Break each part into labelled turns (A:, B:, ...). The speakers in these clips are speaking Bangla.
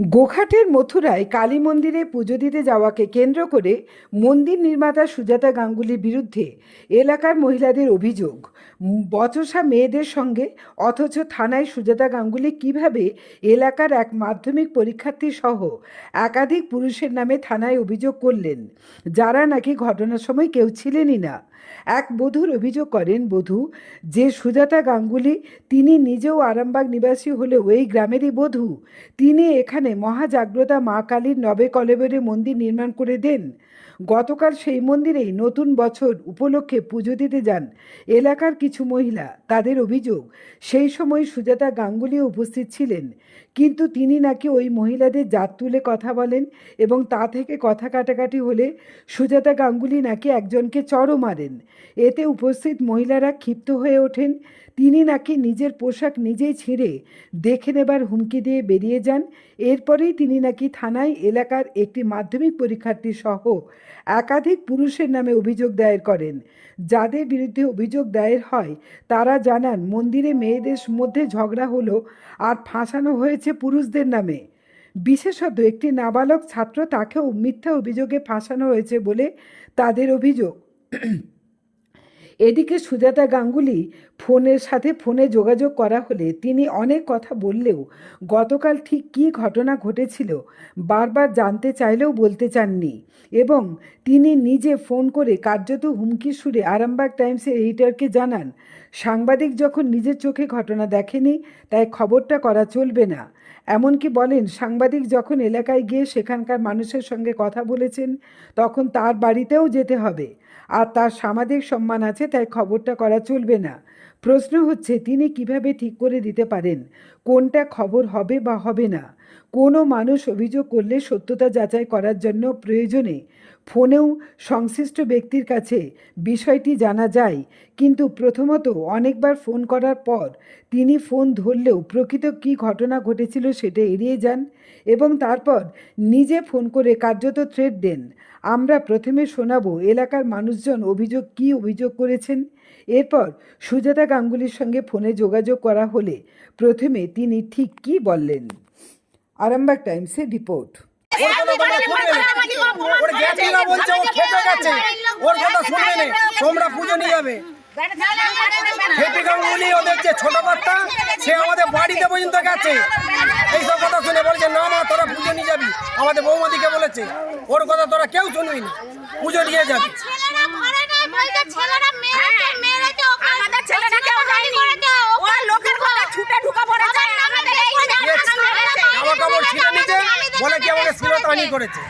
A: গোঘাটের মথুরায় কালী মন্দিরে পুজো দিতে যাওয়াকে কেন্দ্র করে মন্দির নির্মাতা সুজাতা গাঙ্গুলির বিরুদ্ধে এলাকার মহিলাদের অভিযোগ। বচসা মেয়েদের সঙ্গে, অথচ থানায় সুজাতা গাঙ্গুলি কীভাবে এলাকার এক মাধ্যমিক পরীক্ষার্থী সহ একাধিক পুরুষের নামে থানায় অভিযোগ করলেন, যারা নাকি ঘটনার সময় কেউ ছিলেনই না। এক বধূর অভিযোগ করেন, বধূ, যে সুজাতা গাঙ্গুলি তিনি নিজেও আরামবাগ নিবাসী হলেও এই গ্রামেরই বধূ। তিনি এখানে মহাজাগ্রতা মা কালীর নবে কলেবরে মন্দির নির্মাণ করে দেন। গতকাল সেই মন্দিরেই নতুন বছর উপলক্ষে পুজো দিতে যান এলাকার কিছু মহিলা। তাদের অভিযোগ, সেই সময় সুজাতা গাঙ্গুলিও উপস্থিত ছিলেন, কিন্তু তিনি নাকি ওই মহিলাদের জাত তুলে কথা বলেন এবং তা থেকে কথা কাটাকাটি হলে সুজাতা গাঙ্গুলি নাকি একজনকে চড়ও মারেন। এতে উপস্থিত মহিলারা ক্ষিপ্ত হয়ে ওঠেন। তিনি নাকি নিজের পোশাক নিজেই ছিঁড়ে দেখে নেবার হুমকি দিয়ে বেরিয়ে যান। এরপরেই তিনি নাকি থানায় এলাকার একটি মাধ্যমিক পরীক্ষার্থী সহ একাধিক পুরুষের নামে অভিযোগ দায়ের করেন। যাদের বিরুদ্ধে অভিযোগ দায়ের হয়, তারা জানান, মন্দিরে মেয়েদের মধ্যে ঝগড়া হলো আর ফাঁসানো হয়েছে পুরুষদের নামে। বিশেষত একটি নাবালক ছাত্র তাকেও মিথ্যা অভিযোগে ফাঁসানো হয়েছে বলে তাদের অভিযোগ। এদিকে সুজাতা গাঙ্গুলি ফোনের সাথে ফোনে যোগাযোগ করা হলে তিনি অনেক কথা বললেও গতকাল ঠিক কী ঘটনা ঘটেছিল বারবার জানতে চাইলেও বলতে চাননি এবং তিনি নিজে ফোন করে কার্যত হুমকি সুরে আরামবাগ টাইমসের এডিটরকে জানান, সাংবাদিক যখন নিজের চোখে ঘটনা দেখেনি, তাই খবরটা করা চলবে না। এমনকি বলেন, সাংবাদিক যখন এলাকায় গিয়ে সেখানকার মানুষের সঙ্গে কথা বলেছেন, তখন তার বাড়িতেও যেতে হবে। আর তার সামাজিক সম্মান আছে, তাই খবরটা করা চলবে না। প্রশ্ন হচ্ছে, তিনি কীভাবে ঠিক করে দিতে পারেন? কোনটা খবর হবে বা হবে না? কোনো মানুষ অভিযোগ করলে সত্যতা যাচাই করার জন্য প্রয়োজনে ফোনেও সংশ্লিষ্ট ব্যক্তির কাছে বিষয়টি জানা যায়, কিন্তু প্রথমত অনেকবার ফোন করার পর তিনি ফোন ধরলেও প্রকৃত কী ঘটনা ঘটেছিল সেটা এড়িয়ে যান এবং তারপর নিজে ফোন করে কার্যত থ্রেট দেন। আমরা প্রথমে শোনাবো এলাকার মানুষজন অভিযোগ কী অভিযোগ করেছেন, এরপর সুজাতা গাঙ্গুলির সঙ্গে ফোনে যোগাযোগ করা হলে প্রথমে তিনি ঠিক কী বললেন। আরামবাগ টাইমসের রিপোর্ট।
B: ওর গেছিলা বলছে ও খেতে গেছে ওর কথা শুনবে না। তোমরা পুজো নিয়ে যাবে। ওদের যে ছোট বাচ্চা সে আমাদের বাড়িতে পর্যন্ত গেছে। এইসব কথা শুনে বলছে না মা তোরা পুজো নিয়ে যাবি। আমাদের বৌমাদিকে বলেছে ওর কথা তোরা কেউ শুনবি না। পুজো নিয়ে যাবি।
C: ছেলেরা ঘরে নেই বলতে ছেলেরা মেরেছে মেরেছে ওকে
D: আমাদের ছেলেরা কেউ যায়নি ও লোকের ঘরে ছুটে ঢুকে পড়েছে। আমাদের এই
B: জামা কাপড় ছিঁড়ে নিতে বলে কি আমাকে শিরতানি করেছে?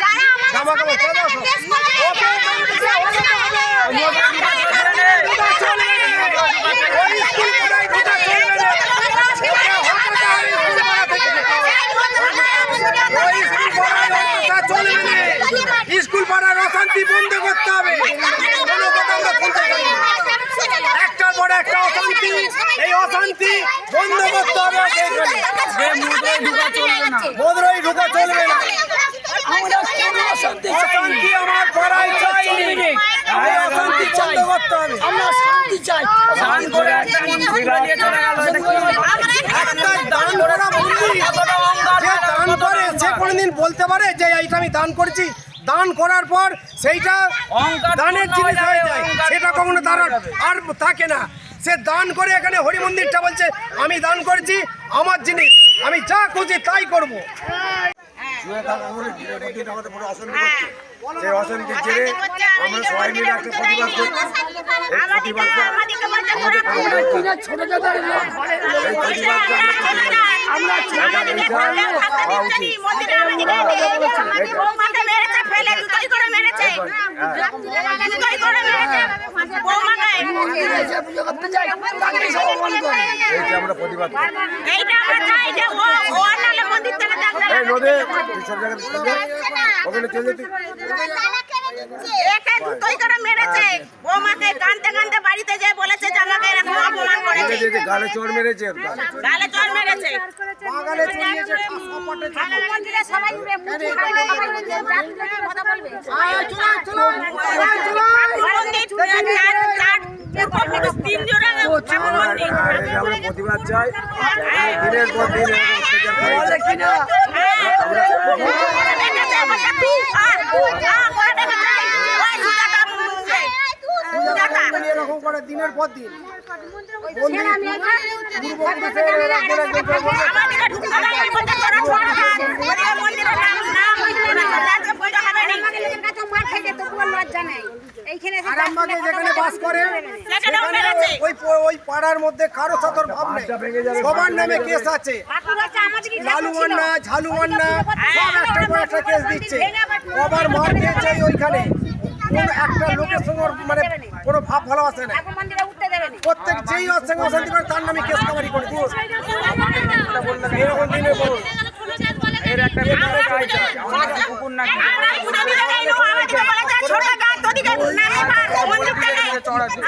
C: যারা
B: জামা কাপড় ছেড়ে দাও সব। ওকে ওই স্কুল পড়ায় ঢোকা চলবে না। ওই স্কুল পড়ায় ঢোকা চলবে না। স্কুল পাড়ার অশান্তি বন্ধ করতে হবে কোনো কথা আমরা শুনতে চাই না। একটার পর একটা অশান্তি এই অশান্তি বন্ধ করতে হবে। মধুরই ঢোকা চলবে না আমার পাড়ায় চাইনি এই অশান্তি বন্ধ করতে হবে আমরা শান্তি চাই দান করে একটা মন্দির বানিয়ে চলে গেল? একটা দান করা মন্দির যে দান করে সে কোনোদিন বলতে পারে যে এইটা আমি দান করেছি দান করার পর সেইটা দানের জিনিস হয়ে যায় সেটা কখনো তার আর থাকে না সে দান করে এখানে হরি মন্দিরটা বলছে আমি দান করেছি আমার জিনিস আমি যা খুশি তাই করব
E: সেই অশান্তি জেরে আমরা সবাই মিলে একটা প্রতিবাদ করছি এই প্রতিবাদটা আমাদের প্রতিবাদটা আমরা করতে পারি। এটা এইটা হওয়া উচিত
D: বৌমাকে মেরেছে ফেলে জুতোই করে মেরেছে জুতোই করে মেরেছে বৌমাকে
E: এইটা আমরা প্রতিবাদ
D: এইটা আমরা চাই যে ও ও নালে মন্দির থেকে দেখবে
E: এই নদে সব জায়গায় ওখানে চলে যেতে
D: একে জুতোই করে মেরেছে বৌমাকে কানতে কানতে বাড়িতে যেয়ে বলেছে যে আমাকে এরকম অপমান করেছে
E: গালে চোর মেরেছে গালে।
D: গালে চড় মেরেছে
B: বাগানে চড়িয়েছে
D: থানার মন্দিরে সবাই উড়ে মুখে কথা বলবে ঠাকুর মন্দির চার চার তিন জোড়া
E: হ্যাঁ, আমরা প্রতিবাদ চাই দিনের পর দিন এরকম করে দিনের
B: পর দিন
D: মন্দিরের নাম নাম লজ্জা নেই
B: আরামবাগে যেখানে বাস করে সেখানে ওই ওই পাড়ার মধ্যে কারও সাথর ভাব নেই। সবার নামে কেস আছে। লালু মান্না ঝালু মান্না সব একটা পর একটা কেস দিচ্ছে। আবার মার খেয়েছে ওইখানে। কোনো একটা লোকের সঙ্গে মানে কোনো ভাব ভালোবাসে না। প্রত্যেক যেই ওর সঙ্গে অশান্তি করে তার নামে কেস কামারি করে এরকম দিনে বলুন না।
D: ঢুকে পড়েছে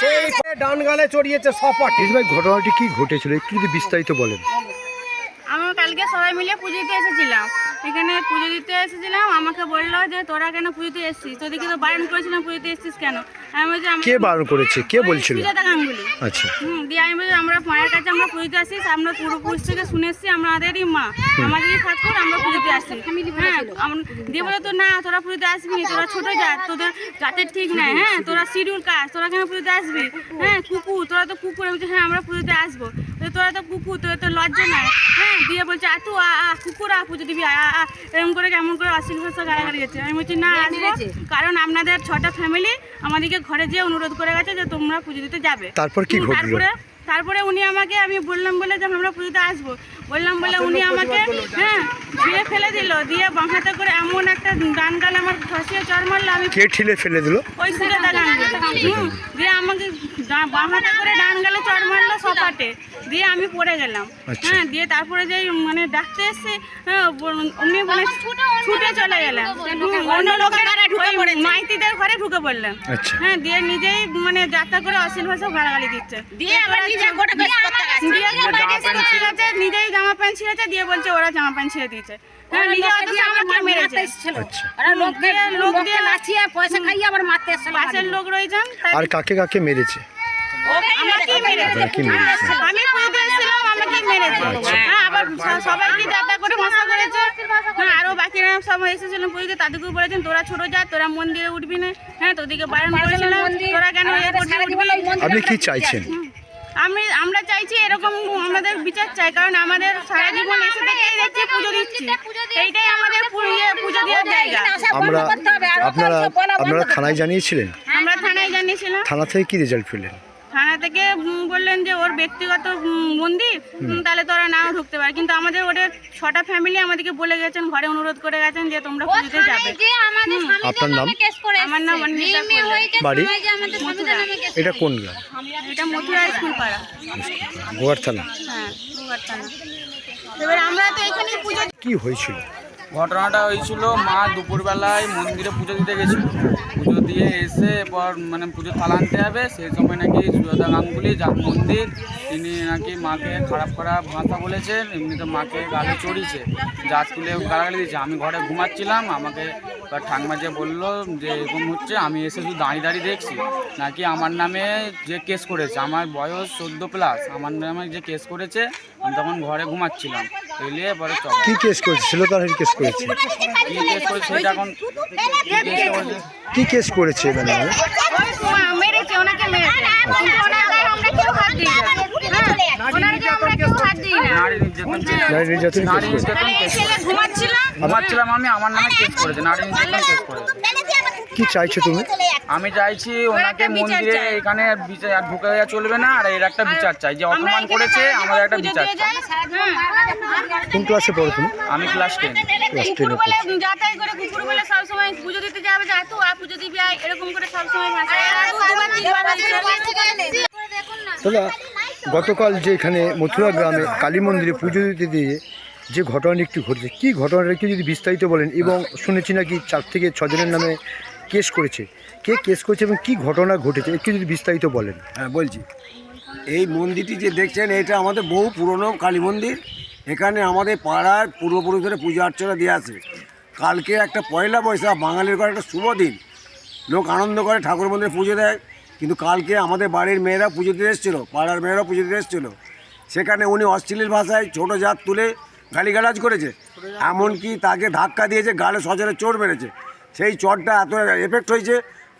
B: সেই ডান গালে চড়িয়েছে সপাটি
F: ভাই ঘটনাটি কি ঘটেছিল একটু যদি বিস্তারিত বলেন
C: কালকে সবাই মিলে পুজো দিতে এসেছিলাম। এখানে পুজো দিতে এসেছিলাম আমাকে বলল যে তোরা কেন পুজোতে এসেছিস? তোদেরকে তো বারণ করেছিলাম পুজোতে এসেছিস কেন? আমি বলছি
F: কে বারণ করেছে? কে বলছিল?
C: সুজাতা গাঙ্গুলি।
F: আচ্ছা।
C: হুম দিয়ে আমি বলছি আমরা মায়ের কাছে আমরা পুজোতে আসি আমরা পূর্বপুরুষ থেকে শুনে এসেছি আমাদেরই মা। আমাদেরই ঠাকুর আমরা পুজোতে আসি। হ্যাঁ দিয়ে বলে তো না তোরা পুজোতে আসবি তোরা ছোট জাত তোদের জাতের ঠিক নাই হ্যাঁ তোরা শিডিউল কাজ তোরা কেন পুজোতে আসবি? হ্যাঁ কুকুর তোরা তো কুকুর। আমি বলছি, হ্যাঁ আমরা পুজোতে আসব। তো তোরা তো কুকুর তোরা তো লজ্জা নাই। হ্যাঁ দিয়ে বলছে আ তু আ আ কুকুর আ পুজো দিবি আ এরকম করে কেমন করে অশ্লীল ভাষা গালাগালি গেছে আমি বলছি না আসব। কারণ আপনাদের ছটা ফ্যামিলি আমাদেরকে ঘরে যেয়ে অনুরোধ করে গেছে যে তোমরা পুজো দিতে যাবে।
F: তারপর কি ঘটলো?
C: তারপরে তারপরে উনি আমাকে আমি বললাম বলে যে আমরা পুজোতে আসব। বললাম বলে উনি আমাকে হ্যাঁ ঝুড়ে ফেলে দিল। দিয়ে বাঁহাতে করে এমন একটা ডান গাল আমার খসিয়ে চর মারলো আমি
F: কে ঠিলে ফেলে দিল?
C: ওই সুরে দাঁড়ান হুম দিয়ে আমাকে ডা- বাঁ হাতে করে ডান গালে চর মারলো সপাটে। দিয়ে আমি পড়ে গেলাম।
F: আচ্ছা।
C: হ্যাঁ দিয়ে তারপরে যে মানে ডাকতে এসে হ্যাঁ, উনি মানে ছুটে চলে গেলেন। হুম, অন্য লোকের মাইতিদের ঘরে ঢুকে পড়লেন।
F: আচ্ছা।
C: হ্যাঁ দিয়ে নিজেই মানে যাত্রা করে অশ্লীল ভাষা গালাগালি দিচ্ছে।
D: দিয়ে আবার গোটা
C: নিজেই জামা প্যান্ট ছিঁড়েছে দিয়ে বলছে ওরা জামা প্যান্ট ছিঁড়ে দিয়েছে। হ্যাঁ নিজে অথচ আমাকে মেরেছে।
F: আচ্ছা।
C: লোক দিয়ে লোক দিয়ে নাচিয়ে পয়সা খাইয়ে আবার মারতে পাশের লোক রয়েছেন
F: আর কাকে কাকে মেরেছে?
C: মেরেছে। আমি পুজোতে এসেছিলাম মেরেছে? হ্যাঁ আবার স- সবাইকে যাতা করে মশা করেছে। হ্যাঁ আরও বাকিরা সব এসেছিলেন পুজোতে তাদেরকেও বলেছেন তোরা ছোট যা তোরা মন্দিরে উঠবি না। হ্যাঁ তোদেরকে বারণ করেছিলাম তোরা কেন
F: আপনি কি চাইছেন?
C: আমি আমরা চাইছি এরকম আমাদের বিচার চাই কারণ আমাদের সারা জীবন এসে থেকে দেখছি পুজো দিচ্ছি। এইটাই আমাদের ইয়ে পুজো দেওয়ার জায়গা।
F: আমরা আপনারা আপনারা থানায় জানিয়েছিলেন?
C: আমরা থানায় জানিয়েছিলাম।
F: থানা থেকে কি রেজাল্ট পেলেন?
C: থানা থেকে বললেন যে ওর ব্যক্তিগত মন্দির তাহলে তোরা নাও ঢুকতে পারে। কিন্তু আমাদের ওদের ছটা ফ্যামিলি আমাদেরকে বলে গেছেন ঘরে অনুরোধ করে গেছেন যে তোমরা পুজোতে যাবে।
F: আপনার নাম?
C: আমার নাম
F: বাড়ি? এটা কোন গ্রাম?
C: এটা মথুরা স্কুল পাড়া।
F: গোয়ার থানা?
C: হ্যাঁ দুয়ার থানা। এবার আমরা তো এখানে পুজো
F: কি হয়েছিল?
G: ঘটনাটা হয়েছিল, মা দুপুরবেলায় মন্দিরে পুজো দিতে গেছিল। পুজো দিয়ে এসে এরপর মানে পুজো থালা আনতে হবে সেই সময় নাকি সুজাতা গাঙ্গুলি, যার মন্দির, তিনি নাকি মাকে খারাপ খারাপ ভাষা বলেছেন, এমনিতে মাকে গালে চড়িয়েছে। যা তুলে গালাগালি দিয়েছে। আমি ঘরে ঘুমাচ্ছিলাম, আমাকে এবার ঠাকমা যে বলল যে এরকম হচ্ছে, আমি এসে শুধু দাঁড়িয়ে দাঁড়িয়ে দেখছি। নাকি আমার নামে যে কেস করেছে, আমার বয়স চোদ্দ প্লাস আমার নামে যে কেস করেছে, আমি তখন ঘরে ঘুমাচ্ছিলাম। এলে চল।
F: কি কেস করেছে? শিলতাহারি কেস করেছে?
G: কি কেস করেছে এখন? নারী নির্যাতন আমি আমার নামে কেস করেছে। নারী নির্যাতন কেস করেছে।
F: কি চাইছো তুমি?
G: আমি চাইছি ওনাকে মন্দিরে। এখানে বিচার আর ঢুকে দেওয়া চলবে না আর এর একটা বিচার চাই। যে অপমান করেছে আমাদের একটা বিচার চাই।
C: হ্যাঁ।
F: কোন ক্লাসে পড়ো তুমি?
G: আমি ক্লাস টেন
F: ক্লাস
C: কুকুর
F: টেনে
C: বলে
F: পড়ছো।
C: যাতাই করে কুকুর বলে সবসময় পুজো দিতে যাবে যা তো আর পুজো দিবি এরকম করে সবসময় ভাষা। এর আগেও দুবার তিনবার হয়েছে।
F: দাদা গতকাল যে এখানে মথুরা গ্রামে কালী মন্দিরে পুজো দিতে দিয়ে যে ঘটনাটি একটু ঘটেছে কি ঘটনাটা একটু যদি বিস্তারিত বলেন? এবং শুনেছি নাকি চার থেকে ছজনের নামে কেস করেছে? কে কেস করেছে এবং কী ঘটনা ঘটেছে? একটু যদি বিস্তারিত বলেন।
E: হ্যাঁ বলছি। এই মন্দিরটি যে দেখছেন, এটা আমাদের বহু পুরনো কালী মন্দির। এখানে আমাদের পাড়ার পূর্বপুরুষের পূজা অর্চনা দিয়ে আছে। কালকে একটা পয়লা বৈশাখ, বাঙালির ঘরে একটা শুভ দিন। লোক আনন্দ করে ঠাকুর মন্দিরে পুজো দেয়। কিন্তু কালকে আমাদের বাড়ির মেয়েরা পুজো দিতে এসেছিল, পাড়ার মেয়েরা পুজো দিতে এসেছিল। সেখানে উনি অশ্লীল ভাষায় ছোট জাত তুলে গালিগালাজ করেছে। এমনকি তাকে ধাক্কা দিয়েছে, গালে সজরে চোট মেরেছে। সেই চোটটা এত এফেক্ট হয়েছে,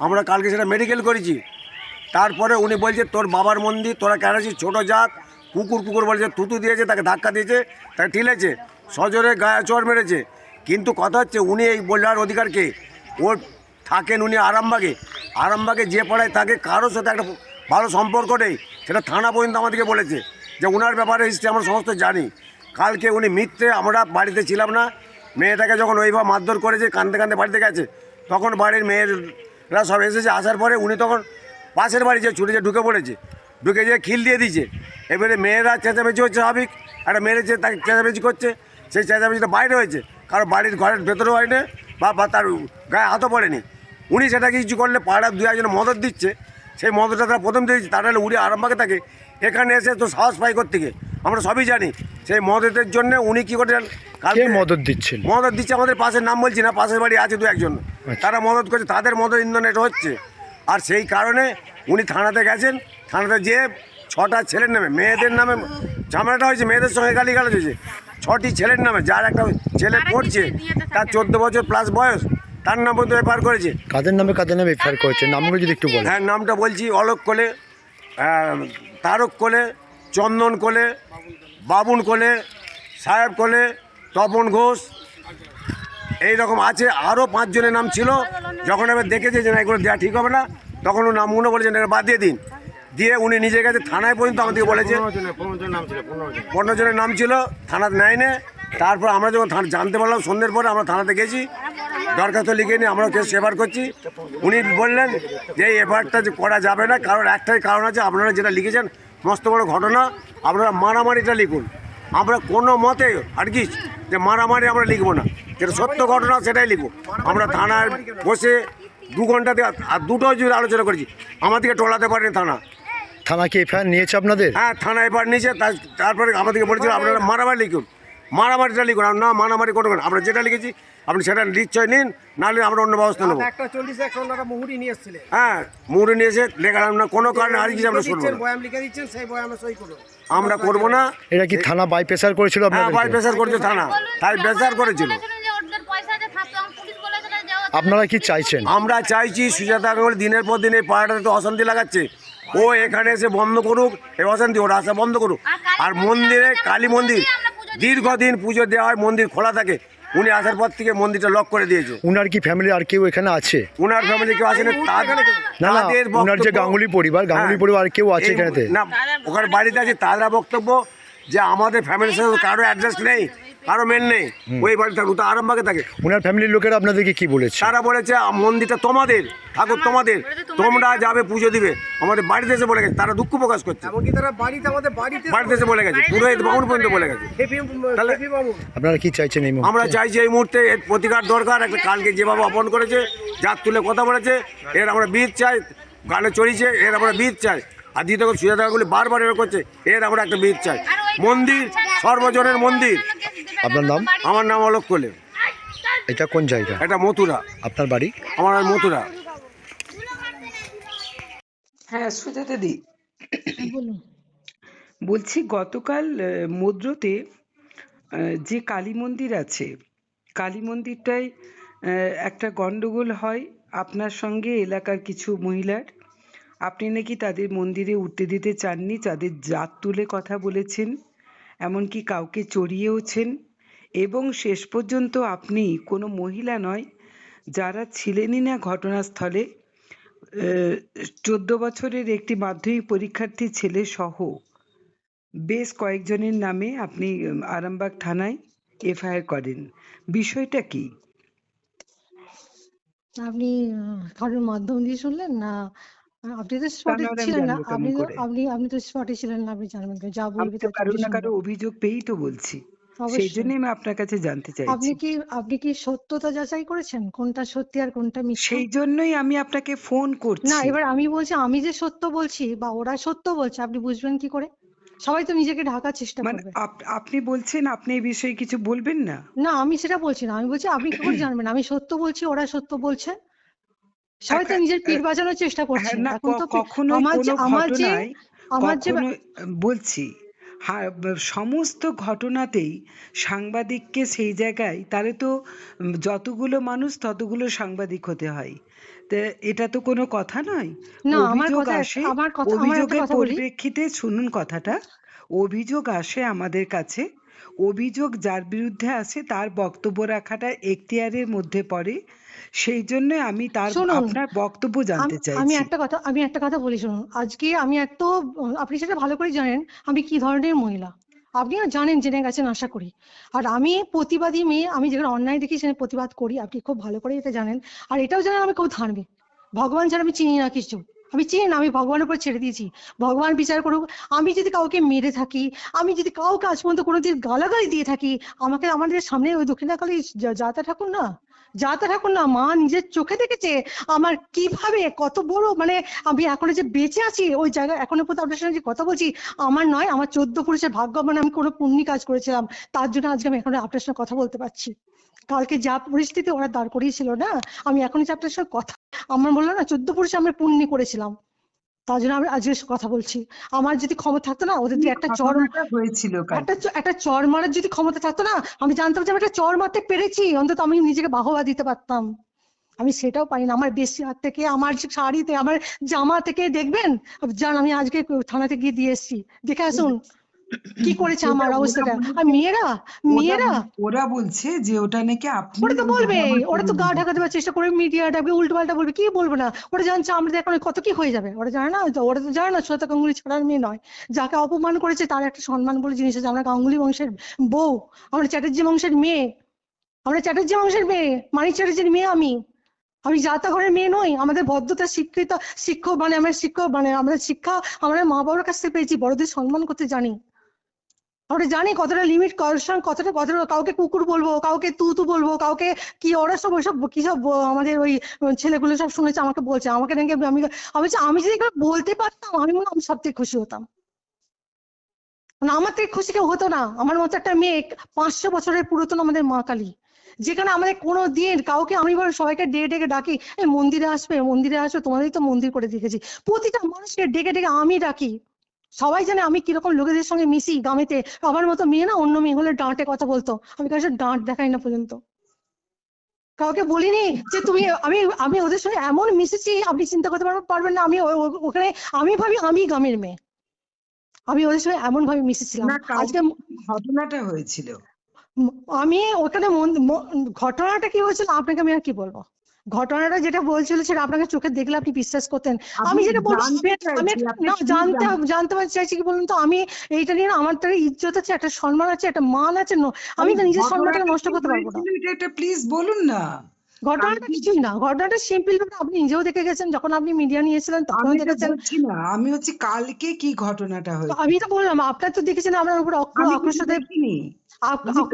E: আমরা কালকে সেটা মেডিকেল করেছি। তারপরে উনি বলছে, তোর বাবার মন্দির, তোরা কেন আছিস ছোটো জাত, কুকুর কুকুর বলছে থুতু দিয়েছে, তাকে ধাক্কা দিয়েছে তাকে ঠিলেছে সজরে গায়ে চর মেরেছে। কিন্তু কথা হচ্ছে, উনি এই বলার অধিকারকে, ও থাকেন উনি আরামবাগে। আরামবাগে যে পড়ায় থাকে, কারোর সাথে একটা ভালো সম্পর্ক নেই, সেটা থানা পর্যন্ত আমাদেরকে বলেছে। যে ওনার ব্যাপারে হিস্ট্রি আমরা সমস্ত জানি। কালকে উনি মিথ্যে, আমরা বাড়িতে ছিলাম না মেয়েটাকে যখন ওইভাবে মারধর করেছে কান্দতে কান্দতে বাড়িতে গেছে, তখন বাড়ির মেয়েরা সব এসেছে, আসার পরে উনি তখন পাশের বাড়ি যে ছুটে যে ঢুকে পড়েছে, ঢুকে যেয়ে খিল দিয়ে দিয়েছে। এবারে মেয়েরা চেঁচামেচি হচ্ছে স্বাভাবিক, একটা মেরে যে তাকে চেঁচামেচি করছে, সেই চেঁচামেচিটা বাইরে হয়েছে, কারণ বাড়ির ঘরের ভেতরে হয়নি বা বা তার গায়ে হাতও পড়েনি। উনি সেটা কিছু করলে পাড়ার দু একজন মদত দিচ্ছে, সেই মদতটা তারা প্রথম দিয়েছে, তারা হলে উড়ে আরামবাগে থাকে, এখানে এসে তো সাহস পাই থেকে আমরা সবই জানি। সেই মদতের জন্য উনি কী করেন কালকে
F: মদত দিচ্ছেন
E: মদত দিচ্ছে আমাদের পাশের নাম বলছি না পাশের বাড়ি আছে দু একজন। তারা মদত করছে তাদের মদত ইন্ধন হচ্ছে। আর সেই কারণে উনি থানাতে গেছেন। থানাতে যেয়ে ছটা ছেলের নামে মেয়েদের নামে ঝামেলাটা হয়েছে মেয়েদের সঙ্গে গালি গালাজ হয়েছে। ছটি ছেলের নামে যার একটা ছেলে পড়ছে তার চোদ্দ বছর প্লাস বয়স তার নাম পর্যন্ত এফআইআর করেছে।
F: কাদের নামে কাদের নামে এফআইআর করেছে? নামগুলো যদি একটু বলেন।
E: হ্যাঁ নামটা বলছি অলোক কোলে তারক কোলে চন্দন কোলে, বাবুন কোলে, সাহেব কোলে, তপন ঘোষ এই রকম আছে। আরও পাঁচজনের নাম ছিল। যখন এবার দেখেছে যে না, এগুলো দেওয়া ঠিক হবে না, তখন ও নামগুলো বলেছেন এটা বাদ দিয়ে দিন। দিয়ে উনি নিজে গেছে থানায় পর্যন্ত আমাদেরকে বলেছে। পনেরো জনের নাম ছিল থানাতে নেয় না তারপর আমরা যখন থানা জানতে পারলাম, সন্ধ্যের পরে আমরা থানাতে গেছি। দরখাস্ত লিখে নিয়ে আমরা কেস এফআর করছি। উনি বললেন যে এই এফআরটা করা যাবে না, কারণ একটাই কারণ আছে। আপনারা যেটা লিখেছেন মস্ত বড় ঘটনা আপনারা মারামারিটা লিখুন। আমরা কোনো মতে আর কি যে মারামারি আমরা লিখব না। যেটা সত্য ঘটনা সেটাই লিখব। আমরা থানায় বসে দু ঘন্টাতে আর দুটো যদি আলোচনা করেছি আমাদেরকে টলাতে পারেনি থানা।
F: থানা কি এফআইআর নিয়েছে আপনাদের?
E: হ্যাঁ থানায় এবার নিয়েছে তার- তারপরে আমাদেরকে বলেছিল আপনারা মারামারি লিখুন। মারামারিটা লিখুন আর না মারামারি করবেন আমরা যেটা লিখেছি আপনি সেটা নিশ্চয় নিন নাহলে আমরা অন্য ব্যবস্থা নেব।
B: একটা চল্লিশ এক মুহুরি নিয়ে এসেছিলেন।
E: হ্যাঁ মুড়ে নিয়ে এসে লেখালাম না কোনো কারণে আর কিছু আমরা শুনব
B: বয়াম লিখে দিচ্ছেন সেই বয়ামে সই করুন
E: আমরা করব না।
F: এটা কি থানা বাই প্রেসার করেছিল
E: হ্যাঁ বাই প্রেসার করেছে থানা। তাই প্রেসার করেছিল।
F: আপনারা কি চাইছেন?
E: আমরা চাইছি সুজাতা গাঙ্গুলি দিনের পর দিন এই পাড়াটাতে তো অশান্তি লাগাচ্ছে। ও এখানে এসে বন্ধ করুক এই অশান্তি ওরা আসা বন্ধ করুক। আর মন্দিরে কালী মন্দির দীর্ঘদিন পুজো দেওয়া হয় মন্দির খোলা থাকে। উনি আসার পর থেকে মন্দিরটা লক করে দিয়েছে।
F: উনার কি ফ্যামিলি আর কেউ এখানে আছে?
E: উনার ফ্যামিলি কেউ আছে
F: না না
E: তাদের
F: উনার যে গাঙ্গুলি পরিবার গাঙ্গুলি
E: হ্যাঁ।
F: পরিবার আর কেউ আছে
E: এখানে
F: এখানেতে?
E: না ওখানে বাড়িতে আছে তারা বক্তব্য যে আমাদের ফ্যামিলির সাথে কারও অ্যাডজাস্ট নেই। কারও মেন নেই। ওই বাড়ি থাকুক তো আরামবাগে থাকে।
F: উনার ফ্যামিলির লোকেরা আপনাদেরকে কি বলেছে?
E: তারা বলেছে মন্দিরটা তোমাদের ঠাকুর তোমাদের। তোমরা যাবে পুজো দিবে। আমাদের বাড়িতে এসে বলে গেছে তারা দুঃখ প্রকাশ করছে।
B: এমনকি তারা বাড়িতে আমাদের বাড়িতে
E: বাড়িতে এসে বলে গেছে পুরো এই বামুন পর্যন্ত বলে গেছে। তাহলে-
F: আপনারা কি চাইছেন এই
E: আমরা চাইছি এই মুহূর্তে এর প্রতিকার দরকার। একটা কালকে যেভাবে অপন করেছে জাত তুলে কথা বলেছে এর আমরা বীজ চাই গানে চড়িয়েছে এর আমরা বীজ চাই। আর দ্বিতীয় সুজাতাগুলি বারবার এর করছে এর আমরা একটা বীজ চাই। মন্দির সর্বজনের মন্দির।
F: আপনার নাম?
E: আমার নাম অলোক কোলে
F: এটা কোন জায়গা?
E: এটা মথুরা।
F: আপনার বাড়ি?
E: আমার মথুরা।
A: হ্যাঁ সুজাতা দি। বলছি গতকাল মদ্রতে যে কালী মন্দির আছে কালী মন্দিরটায় একটা গন্ডগোল হয় আপনার সঙ্গে এলাকার কিছু মহিলার। আপনি নাকি তাদের মন্দিরে উঠতে দিতে চাননি তাদের জাত তুলে কথা বলেছেন এমনকি কাউকে চড়িয়েওছেন এবং শেষ পর্যন্ত আপনি কোনো মহিলা নয় যারা ছিলেনই না ঘটনাস্থলে চোদ্দ বছরের একটি মাধ্যমিক পরীক্ষার্থী ছেলে সহ। বেশ কয়েকজনের নামে আপনি আরামবাগ থানায় এফআইআর করেন। বিষয়টা কি?
H: আপনি কারোর মাধ্যম দিয়ে শুনলেন? না আপনি তো স্পটে ছিলেন না। আপনি আপনি আপনি তো স্পটে ছিলেন না আপনি জানবেন। যা
A: আমি
H: বলবি কারও
A: না
H: কারও
A: অভিযোগ পেয়েই তো বলছি। সেই জন্যই আমি আপনার কাছে জানতে
H: আপনি কি আপনি কি সত্যতা যাচাই করেছেন? কোনটা সত্যি আর কোনটা মিথ্যা?
A: সেই জন্যই আমি আপনাকে ফোন করছি।
H: না এবার আমি বলছি আমি যে সত্য বলছি বা ওরা সত্য বলছে আপনি বুঝবেন কি করে? সবাই তো নিজেকে ঢাকার চেষ্টা
A: মানে
H: করবে।
A: আপ- আপনি বলছেন আপনি এই বিষয়ে কিছু বলবেন না?
H: না আমি সেটা বলছি না। আমি বলছি আপনি কি করে জানবেন? আমি সত্য বলছি ওরা সত্য বলছে? সবাই তো নিজের পিঠ বাঁচানোর চেষ্টা করছে।
I: হ্যাঁ, না
H: এখন তো
I: ক-
H: আমার যে আমার যে
I: বলছি। সমস্ত ঘটনাতেই সাংবাদিককে সেই জায়গায় তাহলে তো যতগুলো মানুষ ততগুলো সাংবাদিক হতে হয়। তা এটা তো কোনো কথা নয়। অভিযোগ আসে অভিযোগের পরিপ্রেক্ষিতে শুনুন কথাটা। অভিযোগ আসে আমাদের কাছে অভিযোগ যার বিরুদ্ধে আসে তার বক্তব্য রাখাটা এখতিয়ারের মধ্যে পড়ে। সেই জন্য আমি তার আপনার বক্তব্য জানতে
H: আম- আমি একটা কথা আমি একটা কথা বলি শুনুন। আজকে আমি এত আপনি সেটা ভালো করে জানেন আমি কি ধরনের মহিলা? আপনিও জানেন জেনে গেছেন আশা করি। আর আমি প্রতিবাদী মেয়ে আমি যেখানে অন্যায় দেখি সেখানে প্রতিবাদ করি। আপনি খুব ভালো করে এটা জানেন। আর এটাও জানেন আমি খুব ধার্মিক ভগবান ছাড়া আমি চিনি না কিছু। আমি চিনি আমি ভগবানের উপর ছেড়ে দিয়েছি। ভগবান বিচার করুক, আমি যদি কাউকে মেরে থাকি, আমি যদি কাউকে আজ পর্যন্ত কোনোদিন গালাগালি দিয়ে থাকি, আমাকে আমাদের সামনে ওই দক্ষিণাকালী যাতা ঠাকুর না, যাতা ঠাকুর না, মা নিজের চোখে দেখেছে, আমার কীভাবে কত বড় মানে আমি এখনও যে বেঁচে আছি, ওই জায়গায় এখনও পর্যন্ত আপনার সঙ্গে যে কথা বলছি, আমার নয়, আমার চোদ্দ পুরুষের ভাগ্য মানে আমি কোনো পুণ্যি কাজ করেছিলাম, তার জন্য আজকে আমি এখনও আপনার সঙ্গে কথা বলতে পারছি। কালকে যা পরিস্থিতি ওরা দাঁড় করিয়েছিল না আমি এখন যে আপনার সঙ্গে কথা আমার বলল না চোদ্দ পুরুষে আমরা পুণ্যি করেছিলাম। তার জন্য আমি আজকে কথা বলছি। আমার যদি ক্ষমতা থাকতো না ওদের দিয়ে একটা চর
I: হয়েছিল
H: একটা একটা চর মারার যদি ক্ষমতা থাকতো না আমি জানতাম যে আমি একটা চর মারতে পেরেছি অন্তত আমি নিজেকে বাহবা দিতে পারতাম। আমি সেটাও পারি না আমার বেশি হাত থেকে আমার শাড়িতে আমার জামা থেকে দেখবেন? যান আমি আজকে থানাতে গিয়ে দিয়ে এসেছি। দেখে আসুন কি করেছে আমার অবস্থাটা আর মেয়েরা মেয়েরা।
I: ওরা বলছে যে ওটা নাকি আপনি
H: ওরা তো বলবে ওরা তো গা। ঢাকা দেওয়ার চেষ্টা করে মিডিয়াটাকে উল্টো পাল্টা বলবে কি বলব না? ওরা জানছে আমাদের এখন কত কি হয়ে যাবে। ওরা জানে না ওরা তো জানে না শ্বেতা গাঙ্গুলি ছাড়ার মেয়ে নয়। যাকে অপমান করেছে তার একটা সম্মান বলে জিনিস আছে। আমরা গাঙ্গুলি বংশের বউ আমরা চ্যাটার্জি বংশের মেয়ে আমরা চ্যাটার্জি বংশের মেয়ে মানিক চ্যাটার্জির মেয়ে আমি। আমি জাতা ঘরের মেয়ে নই আমাদের ভদ্রতা শিক্ষিত শিক্ষক মানে আমরা শিক্ষক মানে আমরা শিক্ষা আমরা মা বাবার কাছ থেকে পেয়েছি বড়দের সম্মান করতে জানি। আমরা জানি কতটা লিমিট কতটা কতটা কতটা কাউকে কুকুর বলব, কাউকে তু তু বলব, কাউকে কি ওরা সব ওইসব কি সব আমাদের ওই ছেলেগুলো সব শুনেছে, আমাকে বলছে, আমাকে নাকি আমি আমি আমি যদি বলতে পারতাম, আমি মনে আমি সব থেকে খুশি হতাম। আমার থেকে খুশি কেউ হতো না। আমার মতো একটা মেয়ে পাঁচশো বছরের পুরাতন আমাদের মা কালী। যেখানে আমাদের কোনো দিন কাউকে আমি বলে সবাইকে ডেকে ডেকে ডাকি মন্দিরে আসবে মন্দিরে আসবে তোমাদেরই তো মন্দির করে দেখেছি প্রতিটা মানুষকে ডেকে ডেকে আমি ডাকি। সবাই জানে আমি কীরকম লোকেদের সঙ্গে মিশি গ্রামেতে আমার মতো মেয়ে না অন্য মেয়ে হলে ডাঁটে কথা বলতো। আমি সাথে ডাঁট দেখাই না পর্যন্ত। কাউকে বলিনি যে তুমি আমি আমি ওদের সঙ্গে এমন মিশেছি আপনি চিন্তা করতে পারবেন না। আমি ওখানে আমি ভাবি আমি গামের মেয়ে। আমি ওদের সঙ্গে এমন ভাবে মিশেছিলাম। আজকে
I: ঘটনাটা হয়েছিল।
H: আমি ওখানে ঘটনাটা কি হয়েছিল আপনাকে আমি আর কি বলব? ঘটনাটা যেটা বলছিল সেটা আপনাকে চোখে দেখলে আপনি বিশ্বাস করতেন। আমি যেটা বলছি
I: জানতে
H: জানতে চাইছি কি বলুন তো আমি এইটা নিয়ে আমার তো ইজ্জত আছে একটা সম্মান আছে একটা মান আছে ন- আমি তো নিজের
I: সম্মানটা
H: নষ্ট করতে পারব না।
I: এটা প্লিজ বলুন না।
H: ঘটনাটা কিছুই না ঘটনাটা সিম্পল আপনি নিজেও দেখে গেছেন যখন আপনি মিডিয়া নিয়েছিলেন তখনও
I: আমি
H: দেখেছেন।
I: না আমি হচ্ছে কালকে কি ঘটনাটা হয়েছে?
H: আমি তো বললাম আপনার তো দেখেছেন আপনার উপর আক্রোশ
I: দেখিনি।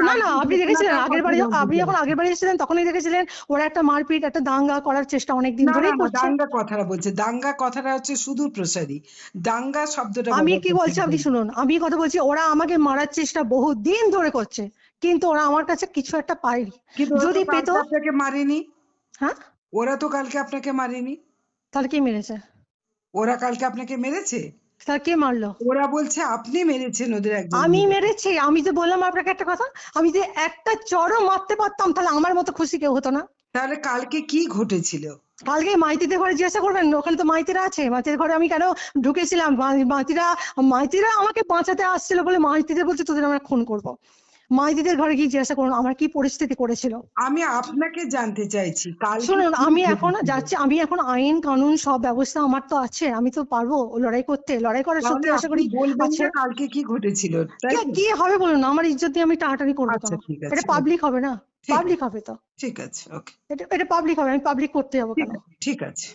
H: না না আপনি দেখেছিলেন আগের বারে আপনি যখন। আগের বারে এসেছিলেন তখনই দেখেছিলেন ওরা একটা মারপিট একটা দাঙ্গা করার চেষ্টা অনেকদিন ধরেই করছে।
I: দাঙ্গা কথাটা বলছে দাঙ্গা কথাটা হচ্ছে সুদূর প্রসারী। দাঙ্গা শব্দটা
H: আমি কি বলছি আপনি শুনুন আমি কথা বলছি ওরা আমাকে মারার চেষ্টা বহু দিন ধরে করছে। কিন্তু ওরা আমার কাছে কিছু একটা পায়নি। যদি পেতো
I: আপনাকে মারেনি।
H: হ্যাঁ?
I: ওরা তো কালকে আপনাকে মারেনি।
H: তাহলে কে মেরেছে?
I: ওরা কালকে আপনাকে মেরেছে?
H: কে মারলো?
I: ওরা বলছে আপনি মেরেছেন ওদের একজন
H: আমি মেরেছি। আমি তো বললাম আপনাকে একটা কথা আমি যে একটা চড়ও মারতে পারতাম তাহলে আমার মতো খুশি কেউ হতো না।
I: তাহলে কালকে কি ঘটেছিল?
H: কালকে মাইতিদের ঘরে জিজ্ঞাসা করবেন ওখানে তো মাইতিরা আছে। মাইতিদের ঘরে আমি কেন ঢুকেছিলাম? মাইতিরা মাইতিরা আমাকে বাঁচাতে আসছিল বলে মাইতিদের বলছে তোদের আমরা খুন করব। মাইতিদের ঘরে গিয়ে জিজ্ঞাসা করুন আমার কি পরিস্থিতি করেছিল?
I: আমি আপনাকে জানতে চাইছি
H: শুনুন আমি এখন যাচ্ছি আমি এখন আইন কানুন সব ব্যবস্থা আমার তো আছে আমি তো পারব লড়াই করতে। লড়াই করার সত্যি আশা করি
I: কালকে কি ঘটেছিল
H: কে- হবে বলুন না আমার ইজ্জত দিয়ে আমি টানাটানি করব
I: আচ্ছা
H: এটা পাবলিক হবে না পাবলিক হবে তো।
I: ঠিক আছে ওকে
H: এটা এটা পাবলিক হবে আমি পাবলিক করতে যাব কেন?
I: ঠিক আছে।